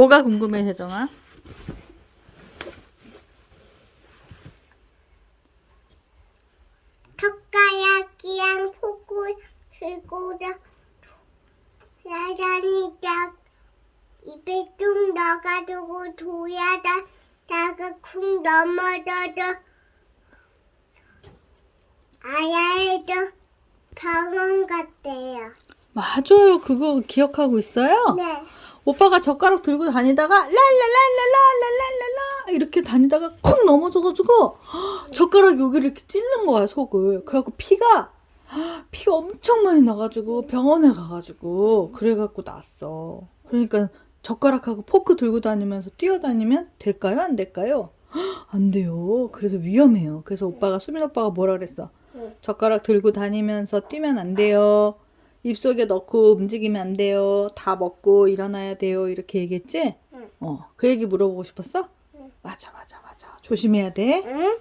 뭐가 궁금해, 혜정아? 젓가락이랑 포크 들고 나란히다 입에 좀 넣어가지고 조야다 다가 쿵 넘어져서 아야에도 병원 갔대요. 맞아요. 그거 기억하고 있어요? 네. 오빠가 젓가락 들고 다니다가 랄랄랄랄랄랄랄라 이렇게 다니다가 콕 넘어져가지고 젓가락 여기를 이렇게 찌른 거야 속을. 그래갖고 피가 피가 엄청 많이 나가지고 병원에 가가지고 그래갖고 났어. 그러니까 젓가락하고 포크 들고 다니면서 뛰어다니면 될까요? 안 될까요? 안 돼요. 그래서 위험해요. 그래서 오빠가 수민 오빠가 뭐라 그랬어? 젓가락 들고 다니면서 뛰면 안 돼요. 입속에 넣고 움직이면 안 돼요. 다 먹고 일어나야 돼요. 이렇게 얘기했지? 응. 어, 그 얘기 물어보고 싶었어? 응. 맞아, 맞아, 맞아. 조심해야 돼. 응?